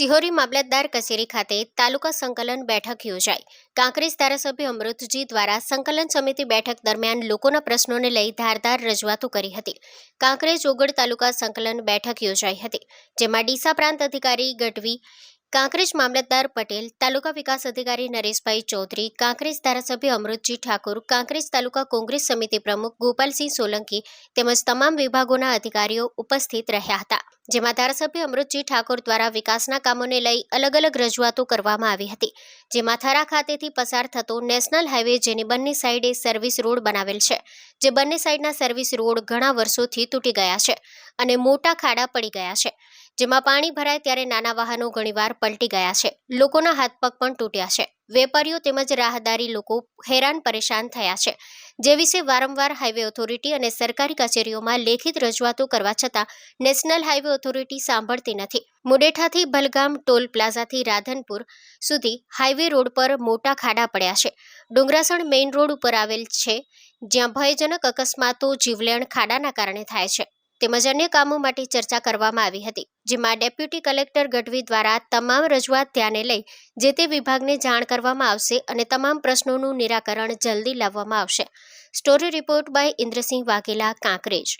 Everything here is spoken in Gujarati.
સિહોરી મામલતદાર કચેરી ખાતે તાલુકા સંકલન બેઠક યોજાઈ. કાંકરેજ ધારાસભ્ય અમૃતજી દ્વારા સંકલન સમિતિ બેઠક દરમિયાન લોકોના પ્રશ્નોને લઈ ધારદાર રજૂઆતો કરી હતી. કાંકરેજ ઓગળ તાલુકા સંકલન બેઠક યોજાઈ હતી, જેમાં ડીસા પ્રાંત અધિકારી ગઢવી કાંકરેજ મામલતદાર પટેલ તાલુકા વિકાસ અધિકારી નરેશભાઈ ચૌધરી કાંકરેજ ધારાસભ્ય અમૃતજી ઠાકોર કાંકરેજ તાલુકા કોંગ્રેસ સમિતિ પ્રમુખ ગોપાલસિંહ સોલંકી તેમજ તમામ વિભાગોના અધિકારીઓ ઉપસ્થિત રહ્યા હતા, જેમાં ધારાસભ્ય અમૃતજી ઠાકોર દ્વારા વિકાસના કામોને લઈ અલગ અલગ રજૂઆતો કરવામાં આવી હતી, જેમાં થરા ખાતેથી પસાર થતો નેશનલ હાઈવે જેની બંને સાઈડે સર્વિસ રોડ બનાવેલ છે, જે બંને સાઈડના સર્વિસ રોડ ઘણા વર્ષોથી તૂટી ગયા છે અને મોટા ખાડા પડી ગયા છે જેમાં પાણી ભરાય ત્યારે નાના વાહનો ઘણીવાર પલટી ગયા છે. લોકોના હાથ પગ પણ તૂટ્યા છે. વેપારીઓ તેમજ રાહદારી લોકો હેરાન પરેશાન થયા છે. જે વિશે વારંવાર હાઈવે ઓથોરિટી અને સરકારી કચેરીઓમાં લેખિત રજૂઆતો કરવા છતાં નેશનલ હાઈવે ઓથોરિટી સાંભળતી નથી. મુડેઠાથી ભલગામ ટોલ પ્લાઝાથી રાધનપુર સુધી હાઈવે રોડ પર મોટા ખાડા પડ્યા છે. ડુંગરાસણ મેઇન રોડ ઉપર આવેલ છે, જ્યાં ભયજનક અકસ્માતો જીવલેણ ખાડાના કારણે થાય છે. તેમજ અન્ય કામો માટે ચર્ચા કરવામાં આવી હતી. જેમાં ડેપ્યુટી કલેક્ટર ગઢવી દ્વારા તમામ રજૂઆત ધ્યાને લઈ જે તે વિભાગને જાણ કરવામાં આવશે અને તમામ પ્રશ્નોનું નિરાકરણ જલ્દી લાવવામાં આવશે. Story report by Indrasinh Vaghela, Kankrej.